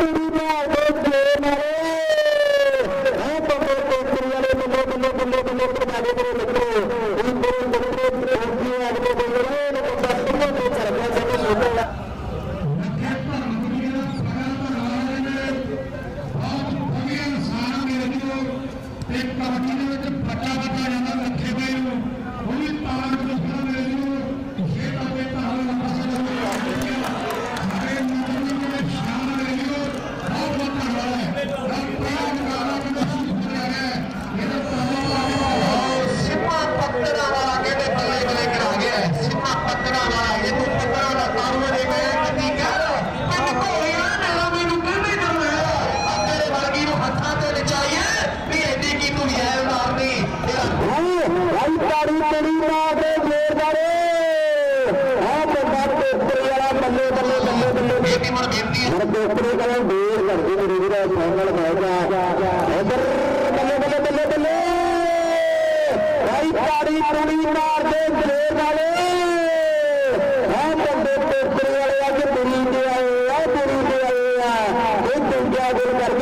Bye. ਤੇਰੀ ਮਾਂ ਦੇ ਜੋਰ ਬਾਰੇ ਆਹ ਬੰਦਾ ਟੋਪਰੇ ਵਾਲਾ ਬੱਲੇ ਬੱਲੇ ਬੱਲੇ ਬੱਲੇ। ਬੇਟੀ ਮਨ ਫਿਰਦੀ ਹੈ ਟੋਪਰੇ ਵਾਲਾ ਦੇਰ ਕਰਦੇ ਮੇਰੇ ਵੀਰਾ ਸਾਹ ਨਾਲ ਹੋਏਗਾ ਇਧਰ, ਬੱਲੇ ਬੱਲੇ ਬੱਲੇ ਬੱਲੇ। ਭਾਈ ਪਾੜੀ ਪੂਰੀ ਮਾਰ ਦੇ ਜੋਰ ਵਾਲੇ। ਆਹ ਬੰਦੇ ਟੋਪਰੇ ਵਾਲੇ ਅੱਜ ਪੂਰੀ ਤੇ ਆਏ ਆ ਪੂਰੀ ਤੇ ਆਏ ਆ। ਇਹ ਦੂਜਾ ਗੋਲ ਕਰਕੇ